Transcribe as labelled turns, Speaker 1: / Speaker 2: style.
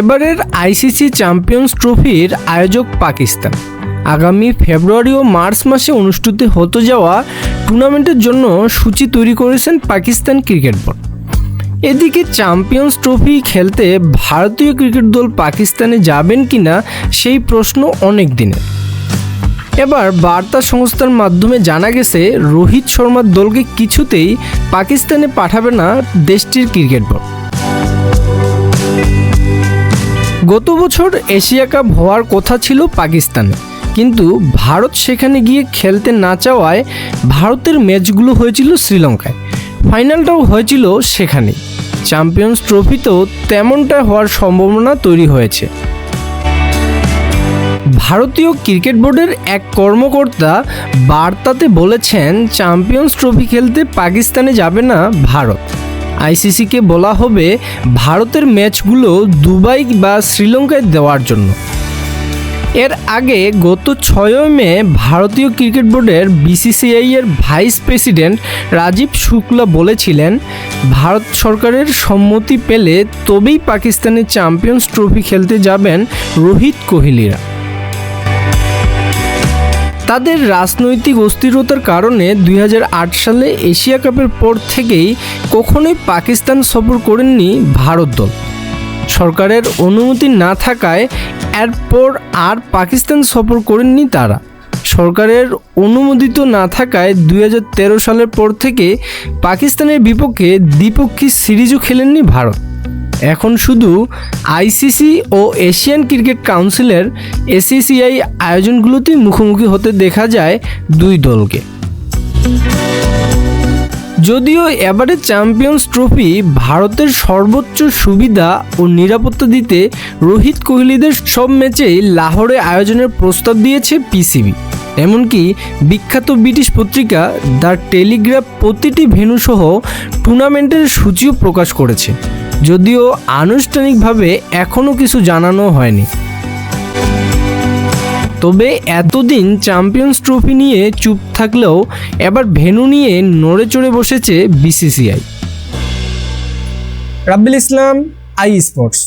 Speaker 1: এবারের ICC champions ট্রফির আয়োজক পাকিস্তান। আগামী ফেব্রুয়ারি ও মার্চ মাসে অনুষ্ঠিত হতে যাওয়া টুর্নামেন্টের জন্য সূচি তৈরি করেছেন পাকিস্তান ক্রিকেট বোর্ড। এদিকে চ্যাম্পিয়ন্স ট্রফি খেলতে ভারতীয় ক্রিকেট দল পাকিস্তানে যাবেন কিনা সেই প্রশ্ন অনেক দিনের। এবার বার্তা সংস্থার মাধ্যমে জানা গেছে, রোহিত শর্মার দলকে কিছুতেই পাকিস্তানে পাঠাবে না দেশটির ক্রিকেট বোর্ড। গত বছর এশিয়া কাপ হওয়ার কথা ছিল পাকিস্তানে। কিন্তু ভারত সেখানে গিয়ে খেলতে না চাওয়ায় ভারতের ম্যাচগুলো হয়েছিল শ্রীলঙ্কায়। ফাইনালটাও হয়েছিল সেখানে। চ্যাম্পিয়ন্স ট্রফিতেও তেমনটা হওয়ার সম্ভাবনা তৈরি হয়েছে। ভারতীয় ক্রিকেট বোর্ডের এক কর্মকর্তা বার্তাতে বলেছেন, চ্যাম্পিয়ন্স ট্রফি খেলতে পাকিস্তানে যাবে না ভারত। আইসিসিকে বলা হবে ভারতের ম্যাচগুলো দুবাই বা শ্রীলঙ্কায় দেওয়ার জন্য। এর আগে গত ছয় মে ভারতীয় ক্রিকেট বোর্ডের বিসিসিআই এর ভাইস প্রেসিডেন্ট রাজীব শুক্লা বলেছিলেন, ভারত সরকারের সম্মতি পেলে তবেই পাকিস্তানের চ্যাম্পিয়ন্স ট্রফি খেলতে যাবেন রোহিত কোহলিরা। তাদের রাজনৈতিক অস্থিরতার কারণে দুই হাজার আট সালে এশিয়া কাপের পর থেকেই কখনোই পাকিস্তান সফর করেননি ভারত দল। সরকারের অনুমতি না থাকায় এরপর আর পাকিস্তান সফর করেননি তারা। সরকারের অনুমোদিত না থাকায় দুই হাজার তেরো সালের পর থেকে পাকিস্তানের বিপক্ষে দ্বিপক্ষী সিরিজও খেলেননি ভারত। এখন শুধু আইসিসি ও এশিয়ান ক্রিকেট কাউন্সিলের এসিসিআই আয়োজনগুলোতেই মুখোমুখি হতে দেখা যায় দুই দলকে। যদিও এবারে চ্যাম্পিয়ন্স ট্রফি ভারতের সর্বোচ্চ সুবিধা ও নিরাপত্তা দিতে রোহিত কোহলিদের সব ম্যাচেই লাহোরে আয়োজনের প্রস্তাব দিয়েছে পিসিবি এমনকি বিখ্যাত ব্রিটিশ পত্রিকা দ্য টেলিগ্রাফ প্রতিটি ভেন্যুসহ টুর্নামেন্টের সূচিও প্রকাশ করেছে। যদিও আনুষ্ঠানিকভাবে এখনও কিছু জানানো হয়নি। তবে এতদিন চ্যাম্পিয়ন্স ট্রফি নিয়ে চুপ থাকলেও এবার ভেনু নিয়ে নড়ে চড়ে বসেছে বিসিসিআই। রাব্বিল ইসলাম, আই স্পোর্টস।